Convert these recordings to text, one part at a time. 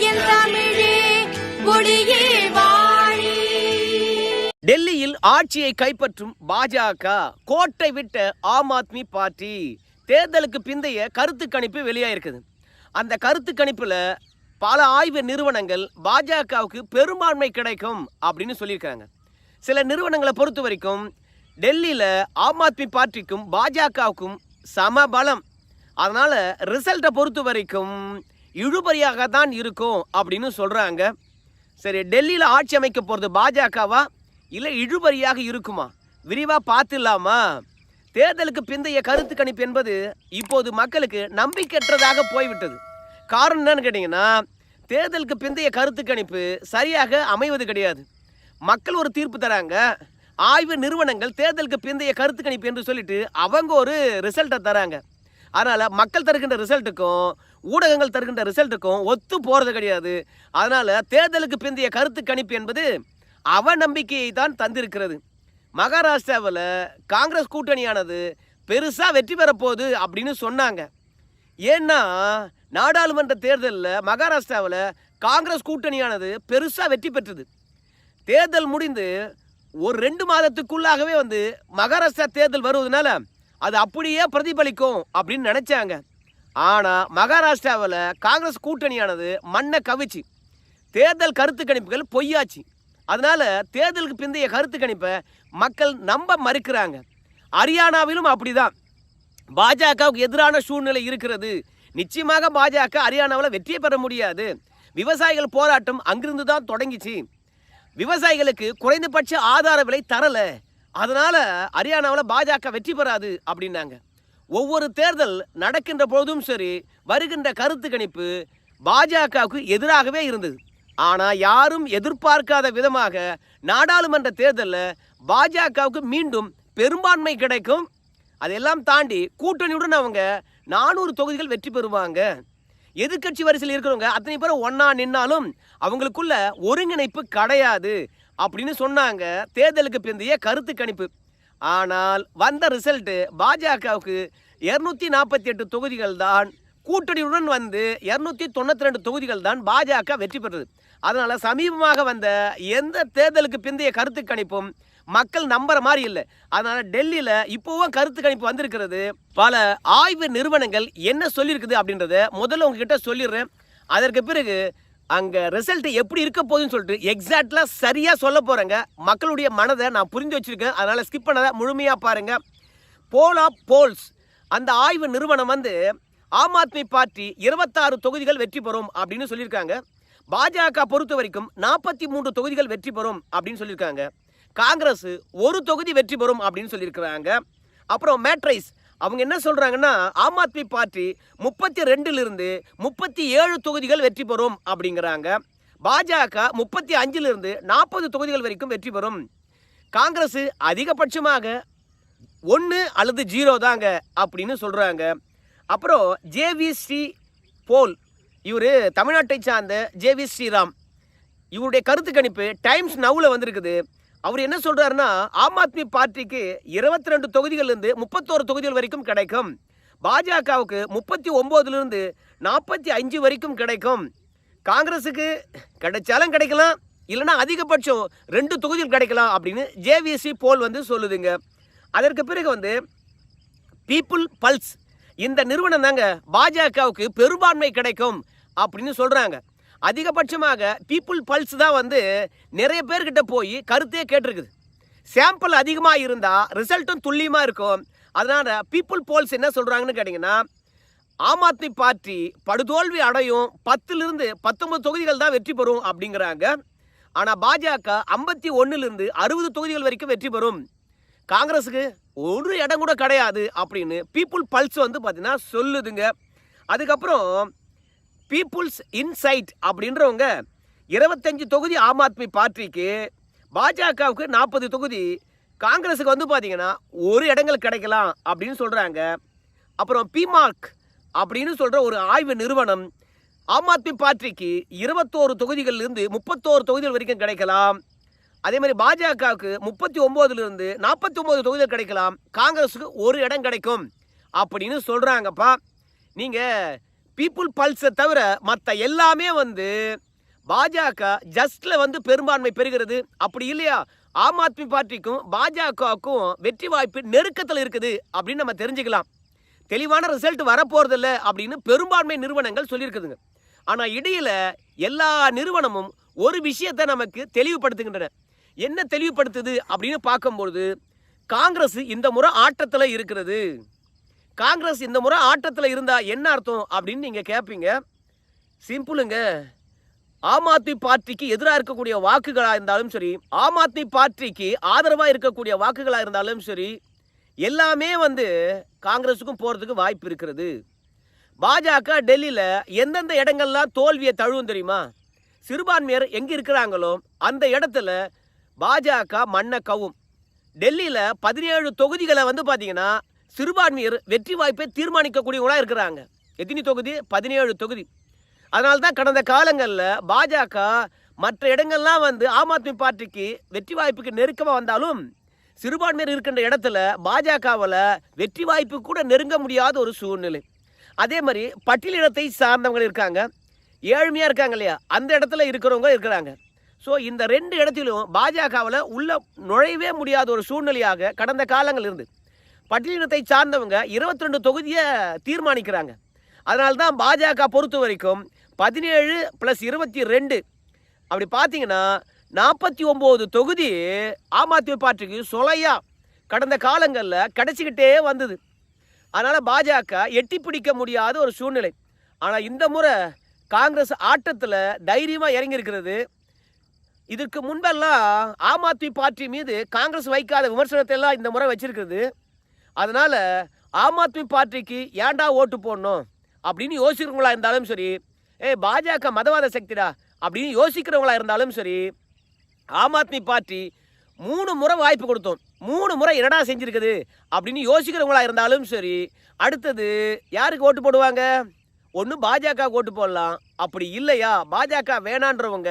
என் தமிழே வாழி. டெல்லியில் ஆட்சியை கைப்பற்றும் பாஜக கோட்டை விட்ட ஆம் ஆத்மி பார்ட்டி தேர்தலுக்கு பிந்தைய கருத்து கணிப்பு வெளியாயிருக்குது. அந்த கருத்து கணிப்புல பல ஆய்வு நிறுவனங்கள் பாஜகவுக்கு பெரும்பான்மை கிடைக்கும் அப்படின்னு சொல்லியிருக்காங்க. சில நிறுவனங்களை பொறுத்த வரைக்கும் டெல்லியில் ஆம் ஆத்மி பார்ட்டிக்கும் பாஜகவுக்கும் சம பலம் அதனால் ரிசல்ட்டை பொறுத்த வரைக்கும் இழுபறியாக தான் இருக்கும் அப்படின்னு சொல்கிறாங்க சரி டெல்லியில் ஆட்சி அமைக்க போகிறது பாஜகவா? இல்லை இழுபறியாக இருக்குமா? விரிவாக பார்த்துலாமா தேர்தலுக்கு பிந்தைய கருத்து கணிப்பு என்பது இப்போது மக்களுக்கு நம்பிக்கையற்றதாக போய்விட்டது. காரணம் என்னன்னு கேட்டிங்கன்னா தேர்தலுக்கு பிந்தைய கருத்து கணிப்பு சரியாக அமைவது கிடையாது. மக்கள் ஒரு தீர்ப்பு தராங்க. ஆய்வு நிறுவனங்கள் தேர்தலுக்கு பிந்தைய கருத்து கணிப்பு என்று சொல்லிட்டு அவங்க ஒரு ரிசல்ட்டை தராங்க. அதனால் மக்கள் தருகின்ற ரிசல்ட்டுக்கும் ஊடகங்கள் தருகின்ற ரிசல்ட்டுக்கும் ஒத்து போகிறது கிடையாது. அதனால் தேர்தலுக்கு பிந்தைய கருத்து கணிப்பு என்பது அவநம்பிக்கையை தான் தந்திருக்கிறது. மகாராஷ்டிராவில் காங்கிரஸ் கூட்டணியானது பெருசாக வெற்றி பெறப்போகுது அப்படின்னு சொன்னாங்க. ஏன்னா நாடாளுமன்ற தேர்தலில் மகாராஷ்டிராவில் காங்கிரஸ் கூட்டணியானது பெருசாக வெற்றி பெற்றது. தேர்தல் முடிந்து ஒரு ரெண்டு மாதத்துக்குள்ளாகவே வந்து மகாராஷ்டிரா தேர்தல் வருவதனால அது அப்படியே பிரதிபலிக்கும் அப்படின்னு நினச்சாங்க. ஆனால் மகாராஷ்டிராவில் காங்கிரஸ் கூட்டணியானது மண்ணை கவிச்சு தேர்தல் கருத்து கணிப்புகள் பொய்யாச்சு. அதனால் தேர்தலுக்கு பிந்தைய கருத்து கணிப்பை மக்கள் நம்ப மறுக்கிறாங்க. ஹரியானாவிலும் அப்படிதான். பாஜகவுக்கு எதிரான சூழ்நிலை இருக்கிறது. நிச்சயமாக பாஜக ஹரியானாவில் வெற்றியை பெற முடியாது. விவசாயிகள் போராட்டம் அங்கிருந்து தான் தொடங்கிச்சு. விவசாயிகளுக்கு குறைந்தபட்ச ஆதார விலை தரலை. அதனால் ஹரியானாவில் பாஜக வெற்றி பெறாது அப்படின்னாங்க. ஒவ்வொரு தேர்தல் நடக்கின்ற பொழுதும் சரி வருகின்ற கருத்து கணிப்பு பாஜகவுக்கு எதிராகவே இருந்தது. ஆனால் யாரும் எதிர்பார்க்காத விதமாக நாடாளுமன்ற தேர்தலில் பாஜகவுக்கு மீண்டும் பெரும்பான்மை கிடைக்கும். அதெல்லாம் தாண்டி கூட்டணியுடன் அவங்க நானூறு தொகுதிகள் வெற்றி பெறுவாங்க. எதிர்க்கட்சி வரிசையில் இருக்கிறவங்க அத்தனை பேரும் ஒன்றா நின்னாலும் அவங்களுக்குள்ள ஒருங்கிணைப்பு கிடையாது. அப்படின்னு சொன்னாங்க. தேர்தலுக்கு பிந்தைய கருத்து கணிப்பு. ஆனால் வந்த ரிசல்ட்டு பாஜகவுக்கு இரநூத்தி நாற்பத்தி எட்டு தொகுதிகள் தான் கூட்டணியுடன் வந்து இரநூத்தி தொண்ணூற்றி ரெண்டு தொகுதிகள் தான் பாஜக வெற்றி பெற்றது. அதனால் சமீபமாக வந்த எந்த தேர்தலுக்கு பிந்தைய கருத்து கணிப்பும் மக்கள் நம்புற மாதிரி இல்லை. அதனால் டெல்லியில் இப்போவும் கருத்து கணிப்பு வந்திருக்கிறது. பல ஆய்வு நிறுவனங்கள் என்ன சொல்லியிருக்குது அப்படின்றத முதல்ல உங்ககிட்ட சொல்லிடுறேன். அதற்கு பிறகு அங்கே ரிசல்ட் எப்படி இருக்க போகுதுன்னு சொல்லிட்டு எக்ஸாக்டாக சரியாக சொல்ல போகிறேங்க மக்களுடைய மனதை நான் புரிஞ்சு வச்சுருக்கேன். அதனால் ஸ்கிப் பண்ணதை முழுமையாக பாருங்கள் போல் ஆஃப் போல்ஸ் அந்த ஆய்வு நிறுவனம் வந்து ஆம் ஆத்மி பார்ட்டி இருபத்தாறு தொகுதிகள் வெற்றி பெறும் அப்படின்னு சொல்லியிருக்காங்க. பாஜக பொறுத்த வரைக்கும் நாற்பத்தி மூன்று தொகுதிகள் வெற்றி பெறும் அப்படின்னு சொல்லியிருக்காங்க. காங்கிரஸ் ஒரு தொகுதி வெற்றி பெறும் அப்படின்னு சொல்லியிருக்கிறாங்க. அப்புறம் மேட்ரைஸ். அவங்க என்ன சொல்கிறாங்கன்னா ஆம் ஆத்மி பார்ட்டி முப்பத்தி ரெண்டிலிருந்து முப்பத்தி ஏழு தொகுதிகள் வெற்றி பெறும் அப்படிங்கிறாங்க. பாஜக முப்பத்தி அஞ்சிலிருந்து நாற்பது தொகுதிகள் வரைக்கும் வெற்றி பெறும். காங்கிரஸ் அதிகபட்சமாக ஒன்று அல்லது ஜீரோ தாங்க அப்படின்னு சொல்கிறாங்க அப்புறம் ஜேவி ஸ்ரீ போல் இவர் தமிழ்நாட்டை சார்ந்த ஜேவி ஸ்ரீராம். இவருடைய கருத்து கணிப்பு டைம்ஸ் நவுல வந்திருக்குது. அவர் என்ன சொல்றாருன்னா ஆம் ஆத்மி பார்ட்டிக்கு இருபத்தி ரெண்டு தொகுதிகள்லேருந்து முப்பத்தோரு தொகுதிகள் வரைக்கும் கிடைக்கும். பாஜகவுக்கு முப்பத்தி ஒம்போதுலேருந்து நாற்பத்தி அஞ்சு வரைக்கும் கிடைக்கும். காங்கிரஸுக்கு கிடைச்சாலும் கிடைக்கலாம் இல்லைன்னா அதிகபட்சம் ரெண்டு தொகுதிகள் கிடைக்கலாம் அப்படின்னு ஜேவிசி போல் வந்து சொல்லுதுங்க. அதற்கு பிறகு வந்து பீப்புள் பல்ஸ் இந்த நிறுவனம் தாங்க பாஜகவுக்கு பெரும்பான்மை கிடைக்கும் அப்படின்னு சொல்கிறாங்க அதிகபட்சமாக பீப்புள் பல்ஸ் தான் வந்து நிறைய பேர்கிட்ட போய் கருத்தே கேட்டிருக்குது. சாம்பிள் அதிகமாக இருந்தால் ரிசல்ட்டும் துல்லியமாக இருக்கும். அதனால் பீப்புள் போல்ஸ் என்ன சொல்கிறாங்கன்னு கேட்டிங்கன்னா ஆம் ஆத்மி பார்ட்டி படுதோல்வி அடையும் பத்துலேருந்து பத்தொன்பது தொகுதிகள் தான் வெற்றி பெறும் அப்படிங்கிறாங்க. ஆனால் பாஜக ஐம்பத்தி ஒன்றுலேருந்து அறுபது தொகுதிகள் வரைக்கும் வெற்றி பெறும். காங்கிரஸுக்கு ஒரு இடம் கூட கிடையாது அப்படின்னு பீப்புள் பல்ஸ் வந்து பார்த்தீங்கன்னா சொல்லுதுங்க. அதுக்கப்புறம் பீப்புள்ஸ் இன்சைட் அப்படின்றவங்க இருபத்தஞ்சு தொகுதி ஆம் ஆத்மி பார்ட்டிக்கு பாஜகவுக்கு நாற்பது தொகுதி காங்கிரஸுக்கு வந்து பார்த்தீங்கன்னா ஒரு இடங்கள் கிடைக்கலாம் அப்படின்னு சொல்கிறாங்க அப்புறம் பிமார்க் அப்படின்னு சொல்கிற ஒரு ஆய்வு நிறுவனம் ஆம் ஆத்மி பார்ட்டிக்கு இருபத்தோரு தொகுதிகளிலிருந்து முப்பத்தோரு தொகுதிகள் வரைக்கும் கிடைக்கலாம். அதே மாதிரி பாஜகவுக்கு முப்பத்தி ஒம்போதுலேருந்து நாற்பத்தி ஒம்பது தொகுதிகள் கிடைக்கலாம். காங்கிரஸுக்கு ஒரு இடம் கிடைக்கும் அப்படின்னு சொல்கிறாங்கப்பா நீங்கள் பீப்புள் பல்ஸை தவிர மற்ற எல்லாமே வந்து பாஜக ஜஸ்ட்ல வந்து பெரும்பான்மை பெறுகிறது. அப்படி இல்லையா? ஆம் ஆத்மி பார்ட்டிக்கும் பாஜகவுக்கும் வெற்றி வாய்ப்பு நெருக்கத்தில் இருக்குது அப்படின்னு நம்ம தெரிஞ்சுக்கலாம். தெளிவான ரிசல்ட் வரப்போறதில்ல அப்படின்னு பெரும்பான்மை நிறுவனங்கள் சொல்லியிருக்குதுங்க. ஆனால் இடையில எல்லா நிறுவனமும் ஒரு விஷயத்தை நமக்கு தெளிவுபடுத்துகின்றன. என்ன தெளிவுபடுத்துது அப்படின்னு பார்க்கும்பொழுது காங்கிரஸ் இந்த முறை ஆட்டத்தில் இருக்கிறது. காங்கிரஸ் இந்த முறை ஆட்டத்தில் இருந்தால் என்ன அர்த்தம் அப்படின்னு நீங்கள் கேட்பீங்க சிம்பிளுங்க. ஆம் ஆத்மி பார்ட்டிக்கு எதிராக இருக்கக்கூடிய வாக்குகளாக இருந்தாலும் சரி ஆம் ஆத்மி பார்ட்டிக்கு ஆதரவாக இருக்கக்கூடிய வாக்குகளாக இருந்தாலும் சரி எல்லாமே வந்து காங்கிரஸுக்கும் போகிறதுக்கு வாய்ப்பு இருக்கிறது. பாஜக டெல்லியில் எந்தெந்த இடங்கள்லாம் தோல்வியை தழுவும் தெரியுமா? சிறுபான்மையர் எங்கே இருக்கிறாங்களோ அந்த இடத்துல பாஜக மண்ணை கவும். டெல்லியில் பதினேழு தொகுதிகளை வந்து பார்த்தீங்கன்னா சிறுபான்மையர் வெற்றி வாய்ப்பை தீர்மானிக்கக்கூடியவங்களாக இருக்கிறாங்க. எத்தினி தொகுதி? பதினேழு தொகுதி. அதனால தான் கடந்த காலங்களில் பாஜக மற்ற இடங்கள்லாம் வந்து ஆம் ஆத்மி பார்ட்டிக்கு வெற்றி வாய்ப்புக்கு நெருக்கமாக வந்தாலும் சிறுபான்மையர் இருக்கின்ற இடத்துல பாஜகவில் வெற்றி வாய்ப்பு கூட நெருங்க முடியாத ஒரு சூழ்நிலை. அதே மாதிரி பட்டியலிடத்தை சார்ந்தவங்க இருக்காங்க. ஏழ்மையாக இருக்காங்க இல்லையா? அந்த இடத்துல இருக்கிறவங்க இருக்கிறாங்க. ஸோ இந்த ரெண்டு இடத்திலும் பாஜகவில் உள்ள நுழையவே முடியாத ஒரு சூழ்நிலையாக கடந்த காலங்கள் இருந்து பட்டியலினத்தை சார்ந்தவங்க 22 ரெண்டு தொகுதியை தீர்மானிக்கிறாங்க. அதனால தான் பாஜக பொறுத்த வரைக்கும் பதினேழு ப்ளஸ் இருபத்தி ரெண்டு. அப்படி பார்த்தீங்கன்னா நாற்பத்தி ஒம்பது தொகுதி ஆம் ஆத்மி பார்ட்டிக்கு சொலையா கடந்த காலங்களில் கிடச்சிக்கிட்டே வந்தது. அதனால் பாஜக எட்டி பிடிக்க முடியாத ஒரு சூழ்நிலை. ஆனால் இந்த முறை காங்கிரஸ் ஆட்டத்தில் தைரியமாக இறங்கியிருக்கிறது. இதற்கு முன்பெல்லாம் ஆம் ஆத்மி பார்ட்டி மீது காங்கிரஸ் வைக்காத விமர்சனத்தை எல்லாம் இந்த முறை வச்சிருக்கிறது. அதனால் ஆம் ஆத்மி பார்ட்டிக்கு ஏன்டா ஓட்டு போடணும்? அப்படின்னு யோசிக்கிறவங்களா இருந்தாலும் சரி ஏ பாஜக மதவாத சக்திடா அப்படின்னு யோசிக்கிறவங்களா இருந்தாலும் சரி ஆம் ஆத்மி பார்ட்டி மூணு முறை வாய்ப்பு கொடுத்தோம். மூணு முறை என்னடா செஞ்சுருக்குது? அப்படின்னு யோசிக்கிறவங்களா இருந்தாலும் சரி அடுத்தது யாருக்கு ஓட்டு போடுவாங்க? ஒன்று பாஜக ஓட்டு போடலாம். அப்படி இல்லையா? பாஜக வேணான்றவங்க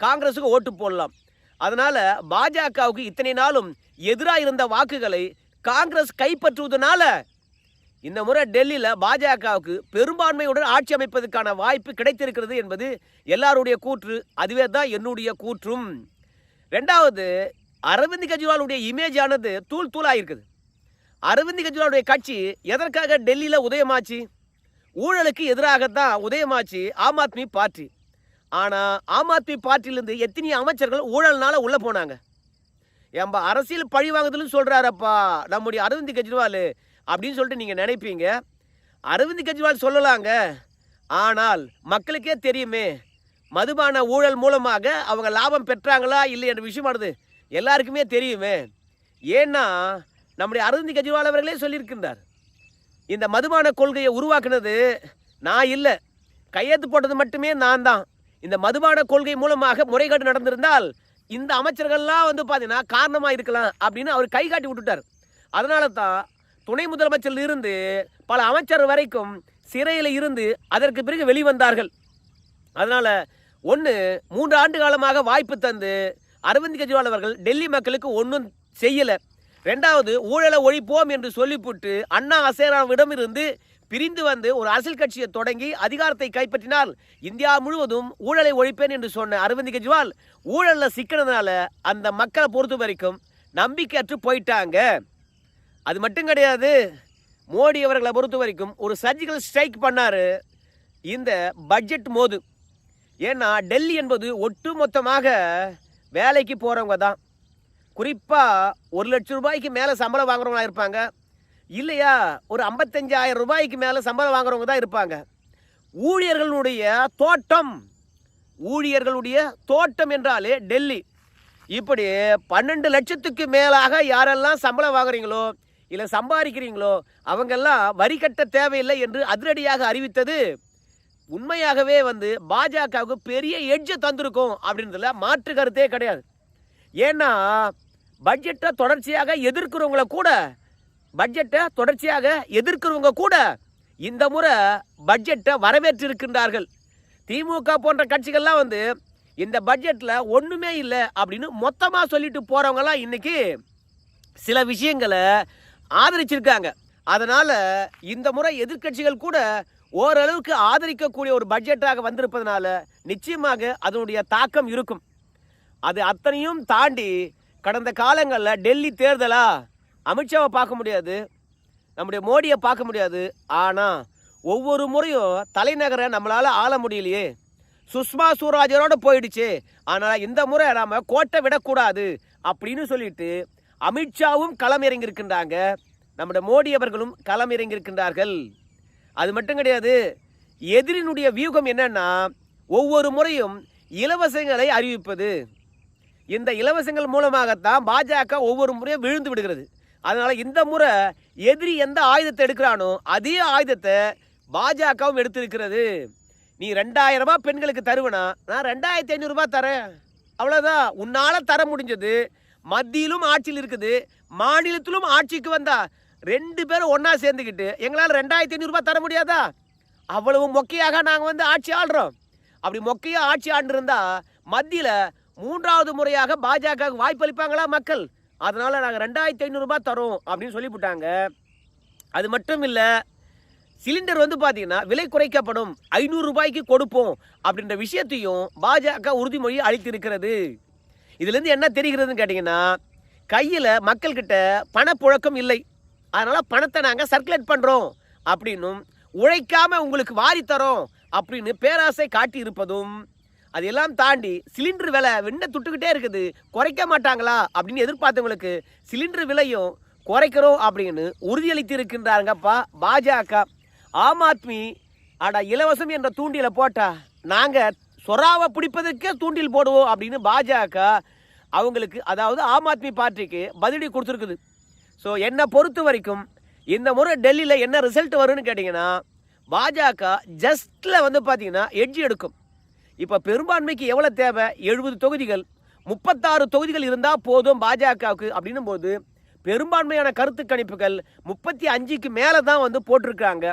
காங்கிரஸுக்கு ஓட்டு போடலாம். அதனால் பாஜகவுக்கு இத்தனை நாளும் எதிராக இருந்த வாக்குகளை காங்கிரஸ் கைப்பற்றுவதனால இந்த முறை டெல்லியில் பாஜகவுக்கு பெரும்பான்மையுடன் ஆட்சி அமைப்பதற்கான வாய்ப்பு கிடைத்திருக்கிறது என்பது எல்லாருடைய கூற்று. அதுவே தான் என்னுடைய கூற்றும். ரெண்டாவது அரவிந்த் கெஜ்ரிவாலுடைய இமேஜ் ஆனது தூள் தூளாயிருக்குது. அரவிந்த் கெஜ்ரிவாலுடைய கட்சி எதற்காக டெல்லியில் உதயமாச்சு? ஊழலுக்கு எதிராகத்தான் உதயமாச்சு ஆம் ஆத்மி பார்ட்டி. ஆனால் ஆம் ஆத்மி பார்ட்டியிலிருந்து எத்தனை அமைச்சர்கள் ஊழல்னால உள்ளே போனாங்க. நம்ம அரசியல் பழி வாங்குதல்னு சொல்கிறாரப்பா நம்முடைய அரவிந்த் கெஜ்ரிவால் அப்படின்னு சொல்லிட்டு நீங்கள் நினைப்பீங்க. அரவிந்த் கெஜ்ரிவால் சொல்லலாங்க. ஆனால் மக்களுக்கே தெரியுமே மதுபான ஊழல் மூலமாக அவங்க லாபம் பெற்றாங்களா இல்லை என்ற விஷயமானது எல்லாருக்குமே தெரியுமே. ஏன்னா நம்முடைய அரவிந்த் கெஜ்ரிவால் அவர்களே சொல்லியிருக்கின்றார். இந்த மதுபான கொள்கையை உருவாக்குனது நான் இல்லை. கையெழுத்து போட்டது மட்டுமே நான் தான். இந்த மதுபான கொள்கை மூலமாக முறைகேடு நடந்திருந்தால் இந்த அமைச்சர்கள்லாம் வந்து பார்த்தீங்கன்னா காரணமாக இருக்கலாம் அப்படின்னு அவர் கை காட்டி விட்டுட்டார். அதனால தான் துணை முதலமைச்சரில் இருந்து பல அமைச்சர் வரைக்கும் சிறையில் இருந்து அதற்கு பிறகு வெளிவந்தார்கள். அதனால் ஒன்று மூன்று ஆண்டு காலமாக வாய்ப்பு தந்து அரவிந்த் கெஜ்ரிவால் அவர்கள் டெல்லி மக்களுக்கு ஒன்றும் செய்யலை. ரெண்டாவது ஊழலை ஒழிப்போம் என்று சொல்லிவிட்டு அண்ணா அசேராவிடமிருந்து பிரிந்து வந்து ஒரு அரசியல் கட்சியை தொடங்கி அதிகாரத்தை கைப்பற்றினால் இந்தியா முழுவதும் ஊழலை ஒழிப்பேன் என்று சொன்ன அரவிந்த் கெஜ்ரிவால் ஊழலில் சிக்கினதுனால அந்த மக்களை பொறுத்த வரைக்கும் நம்பிக்கையற்று போயிட்டாங்க. அது மட்டும் கிடையாது மோடி அவர்களை பொறுத்த வரைக்கும் ஒரு சர்ஜிக்கல் ஸ்ட்ரைக் பண்ணார் இந்த பட்ஜெட் மோது. ஏன்னா டெல்லி என்பது ஒட்டு மொத்தமாக வேலைக்கு போகிறவங்க தான். குறிப்பாக ஒரு லட்சம் ரூபாய்க்கு மேலே சம்பளம் வாங்குறவங்களா இருப்பாங்க. இல்லையா? ஒரு ஐம்பத்தஞ்சாயிரம் ரூபாய்க்கு மேலே சம்பளம் வாங்குறவங்க தான் இருப்பாங்க. ஊழியர்களுடைய தோட்டம். ஊழியர்களுடைய தோட்டம் என்றாலே டெல்லி. இப்படி பன்னெண்டு லட்சத்துக்கு மேலாக யாரெல்லாம் சம்பளம் வாங்குறீங்களோ இல்லை சம்பாதிக்கிறீங்களோ அவங்கெல்லாம் வரி கட்ட தேவையில்லை என்று அதிரடியாக அறிவித்தது. உண்மையாகவே வந்து பாஜகவுக்கு பெரிய எட்ஜை தந்திருக்கும் அப்படின்றதுல மாற்று கருத்தே கிடையாது. ஏன்னா பட்ஜெட்டை தொடர்ச்சியாக எதிர்க்கிறவங்கள கூட பட்ஜெட்டை தொடர்ச்சியாக எதிர்க்கிறவங்க கூட இந்த முறை பட்ஜெட்டை வரவேற்றிருக்கின்றார்கள். திமுக போன்ற கட்சிகள்லாம் வந்து இந்த பட்ஜெட்டில் ஒன்றுமே இல்லை அப்படின்னு மொத்தமாக சொல்லிட்டு போகிறவங்கலாம் இன்றைக்கி சில விஷயங்களை ஆதரிச்சிருக்காங்க. அதனால் இந்த முறை எதிர்க்கட்சிகள் கூட ஓரளவுக்கு ஆதரிக்கக்கூடிய ஒரு பட்ஜெட்டாக வந்திருப்பதனால நிச்சயமாக அதனுடைய தாக்கம் இருக்கும். அது அத்தனையும் தாண்டி கடந்த காலங்களில் டெல்லி தேர்தலாக அமித்ஷாவை பார்க்க முடியாது நம்முடைய மோடியை பார்க்க முடியாது. ஆனால் ஒவ்வொரு முறையும் தலைநகரை நம்மளால் ஆள முடியலையே. சுஷ்மா சுவராஜரோடு போயிடுச்சு. ஆனால் இந்த முறை நாம் கோட்டை விடக்கூடாது அப்படின்னு சொல்லிட்டு அமித்ஷாவும் களம் இறங்கியிருக்கின்றாங்க நம்முடைய மோடி அவர்களும் களமிறங்கியிருக்கின்றார்கள். அது மட்டும் கிடையாது எதிரினுடைய வியூகம் என்னன்னா ஒவ்வொரு முறையும் இலவசங்களை அறிவிப்பது. இந்த இலவசங்கள் மூலமாகத்தான் பாஜக ஒவ்வொரு முறையும் விழுந்து விடுகிறது. அதனால இந்த முறை எதிரி எந்த ஆயுதத்தை எடுக்கிறானோ அதே ஆயுதத்தை பாஜகவும் எடுத்திருக்கிறது. நீ ரெண்டாயிரம் ரூபாய் பெண்களுக்கு தருவனா? நான் ரெண்டாயிரத்தி ஐநூறுரூபா தரேன். அவ்வளோதான் உன்னால் தர முடிஞ்சது. மத்தியிலும் ஆட்சியில் இருக்குது. மாநிலத்திலும் ஆட்சிக்கு வந்தா ரெண்டு பேரும் ஒன்றா சேர்ந்துக்கிட்டு எங்களால் ரெண்டாயிரத்தி ஐநூறுரூபா தர முடியாதா? அவ்வளவு மொக்கையாக நாங்கள் வந்து ஆட்சி ஆடுறோம் அப்படி மொக்கையாக ஆட்சி ஆண்டிருந்தா மத்தியில் மூன்றாவது முறையாக பாஜக வாய்ப்பளிப்பாங்களா மக்கள்? அதனால் நாங்கள் ரெண்டாயிரத்தி ஐநூறுரூபா தரோம் அப்படின்னு சொல்லிவிட்டாங்க அது மட்டும் இல்லை சிலிண்டர் வந்து பார்த்தீங்கன்னா விலை குறைக்கப்படும். ஐநூறு ரூபாய்க்கு கொடுப்போம் அப்படின்ற விஷயத்தையும் பாஜக உறுதிமொழி அளித்திருக்கிறது. இதுலேருந்து என்ன தெரிகிறதுன்னு கேட்டிங்கன்னா கையில் மக்கள்கிட்ட பணப்புழக்கம் இல்லை. அதனால் பணத்தை நாங்கள் சர்க்குலேட் பண்ணுறோம் அப்படின்னும் உழைக்காமல் உங்களுக்கு வாரி தரோம் அப்படின்னு பேராசை காட்டி இருப்பதும் அதையெல்லாம் தாண்டி சிலிண்டர் விலை வெண்ண துட்டுக்கிட்டே இருக்குது. குறைக்க மாட்டாங்களா? அப்படின்னு எதிர்பார்த்தவங்களுக்கு சிலிண்டர் விலையும் குறைக்கிறோம் அப்படின்னு உறுதியளித்து இருக்கின்றாங்கப்பா பாஜக. ஆம் ஆத்மி அட இலவசம் என்ற தூண்டில போட்டா நாங்கள் சொராவை பிடிப்பதற்கே தூண்டில் போடுவோம் அப்படின்னு பாஜக அவங்களுக்கு அதாவது ஆம் ஆத்மி பார்ட்டிக்கு பதிலடி கொடுத்துருக்குது. ஸோ என்னை பொறுத்த வரைக்கும் இந்த முறை டெல்லியில் என்ன ரிசல்ட் வரும்னு கேட்டிங்கன்னா பாஜக ஜஸ்ட்டில் வந்து பார்த்தீங்கன்னா எட்ஜ் எடுக்கும். இப்போ பெரும்பான்மைக்கு எவ்வளோ தேவை? எழுபது தொகுதிகள். முப்பத்தாறு தொகுதிகள் இருந்தால் போதும் பாஜகவுக்கு அப்படின்னும் போது பெரும்பான்மையான கருத்து கணிப்புகள் முப்பத்தி அஞ்சுக்கு மேலே தான் வந்து போட்டிருக்காங்க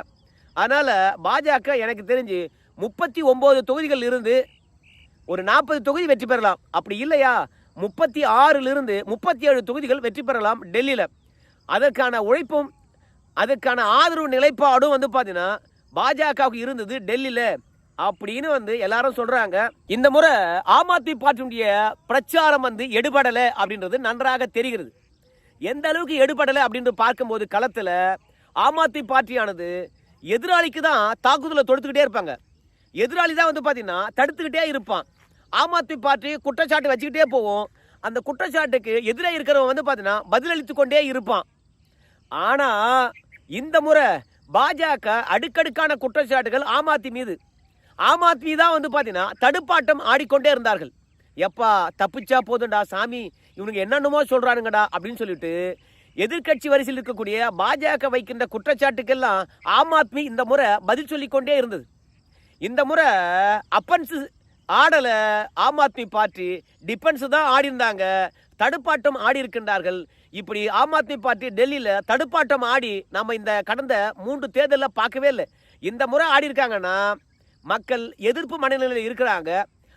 அதனால் பாஜக எனக்கு தெரிஞ்சு முப்பத்தி ஒம்பது தொகுதிகள் இருந்து ஒரு நாற்பது தொகுதி வெற்றி பெறலாம். அப்படி இல்லையா? முப்பத்தி ஆறிலிருந்து முப்பத்தி ஏழு தொகுதிகள் வெற்றி பெறலாம் டெல்லியில். அதற்கான உழைப்பும் அதற்கான ஆதரவு நிலைப்பாடும் வந்து பார்த்தீங்கன்னா பாஜகவுக்கு இருந்தது டெல்லியில். அப்படின்னு வந்து எல்லாரும் சொல்றாங்க. இந்த முறை ஆம் ஆத்மி பார்ட்டியுடைய பிரச்சாரம் வந்து எடுபடலை அப்படின்றது நன்றாக தெரிகிறது. எந்த அளவுக்கு எடுபடலை அப்படின்னு பார்க்கும்போது களத்தில் ஆம் ஆத்மி பார்ட்டியானது எதிராளிக்கு தான் தாக்குதலை தொடுத்துக்கிட்டே இருப்பாங்க. எதிராளி தான் வந்து பார்த்தீங்கன்னா தடுத்துக்கிட்டே இருப்பான். ஆம் ஆத்மி பார்ட்டி குற்றச்சாட்டு வச்சுக்கிட்டே போவோம் அந்த குற்றச்சாட்டுக்கு எதிராக இருக்கிறவன் வந்து பார்த்தீங்கன்னா பதிலளித்து கொண்டே இருப்பான். ஆனால் இந்த முறை பாஜக அடுக்கடுக்கான குற்றச்சாட்டுகள் ஆம் ஆத்மி மீது ஆம் ஆத்மி தான் வந்து பார்த்தீங்கன்னா தடுப்பாட்டம் ஆடிக்கொண்டே இருந்தார்கள். எப்பா தப்பிச்சா போதும்டா சாமி இவனுங்க என்னென்னமோ சொல்கிறானுங்கடா அப்படின்னு சொல்லிட்டு எதிர்க்கட்சி வரிசையில் இருக்கக்கூடிய பாஜக வைக்கின்ற குற்றச்சாட்டுக்கெல்லாம் ஆம் ஆத்மி இந்த முறை பதில் சொல்லிக்கொண்டே இருந்தது. இந்த முறை அப்பன்ஸ் ஆடலை ஆம் ஆத்மி பார்ட்டி டிஃபென்ஸ் தான் ஆடி இருந்தாங்க தடுப்பாட்டம் ஆடி இருக்கின்றார்கள். இப்படி ஆம் ஆத்மி பார்ட்டி டெல்லியில் தடுப்பாட்டம் ஆடி நம்ம இந்த கடந்த மூன்று தேர்தலில் பார்க்கவே இல்லை. இந்த முறை ஆடி இருக்காங்கன்னா மக்கள் எதிர்ப்பு மனநிலையில் இருக்கிறாங்க.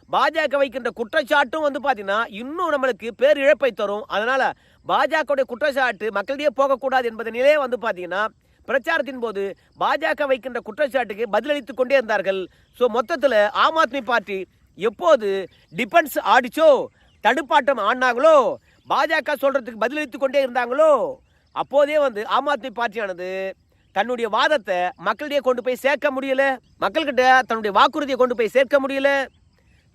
பாஜக வைக்கின்ற குற்றச்சாட்டும் வந்து பார்த்தீங்கன்னா இன்னும் நம்மளுக்கு பேர் இழப்பை தரும். அதனால் பாஜகவுடைய குற்றச்சாட்டு மக்களிடையே போகக்கூடாது என்பதனிலே வந்து பார்த்தீங்கன்னா பிரச்சாரத்தின் போது பாஜக வைக்கின்ற குற்றச்சாட்டுக்கு பதிலளித்து கொண்டே இருந்தார்கள். ஸோ மொத்தத்தில் ஆம் ஆத்மி பார்ட்டி எப்போது டிஃபென்ஸ் ஆடிச்சோ தடுப்பாட்டம் ஆடினாங்களோ பாஜக சொல்கிறதுக்கு பதிலளித்து கொண்டே இருந்தாங்களோ அப்போதே வந்து ஆம் ஆத்மி பார்ட்டியானது தன்னுடைய வாதத்தை மக்களிடையே கொண்டு போய் சேர்க்க முடியல? மக்கள்கிட்ட தன்னுடைய வாக்குறுதியை கொண்டு போய் சேர்க்க முடியல?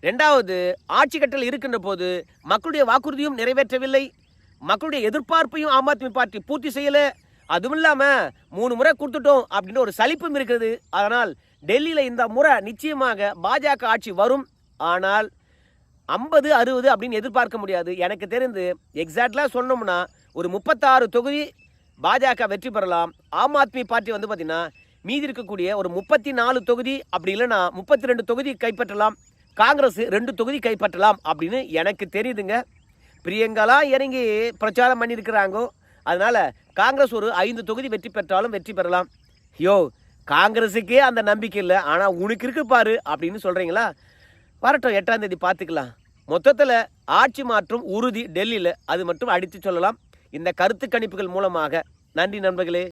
ரெண்டாவது ஆட்சி கட்டல் இருக்கின்ற போது மக்களுடைய வாக்குறுதியும் நிறைவேற்றவில்லை. மக்களுடைய எதிர்பார்ப்பையும் ஆம் ஆத்மி பார்ட்டி பூர்த்தி செய்யல. அதுவும் இல்லாமல் மூணு முறை கொடுத்துட்டோம் அப்படின்னு ஒரு சலிப்பும் இருக்குது அதனால் டெல்லியில் இந்த முறை நிச்சயமாக பாஜக ஆட்சி வரும். ஆனால் ஐம்பது அறுபது அப்படின்னு எதிர்பார்க்க முடியாது. எனக்கு தெரிந்து எக்ஸாக்டாக சொன்னோம்னா ஒரு முப்பத்தாறு தொகுதி பாஜக வெற்றி பெறலாம் ஆம் ஆத்மி பார்ட்டி வந்து பார்த்தீங்கன்னா மீதி இருக்கக்கூடிய ஒரு முப்பத்தி நாலு தொகுதி அப்படி இல்லைன்னா முப்பத்தி ரெண்டு தொகுதி கைப்பற்றலாம் காங்கிரஸ் ரெண்டு தொகுதி கைப்பற்றலாம் அப்படின்னு எனக்கு தெரியுதுங்க. பிரியங்காலாம் இறங்கி பிரச்சாரம் பண்ணியிருக்கிறாங்கோ? அதனால் காங்கிரஸ் ஒரு ஐந்து தொகுதி வெற்றி பெற்றாலும் வெற்றி பெறலாம். யோ காங்கிரஸுக்கே அந்த நம்பிக்கை இல்லை ஆனால் உனக்கு இருக்கு பாரு அப்படின்னு சொல்கிறீங்களா வரட்டும் எட்டாம் தேதி பார்த்துக்கலாம். மொத்தத்தில் ஆட்சி மாற்றம் உறுதி டெல்லியில் அது மட்டும் அடித்து சொல்லலாம். இந்த கருத்து கணிப்புகள் மூலமாக நன்றி நண்பர்களே.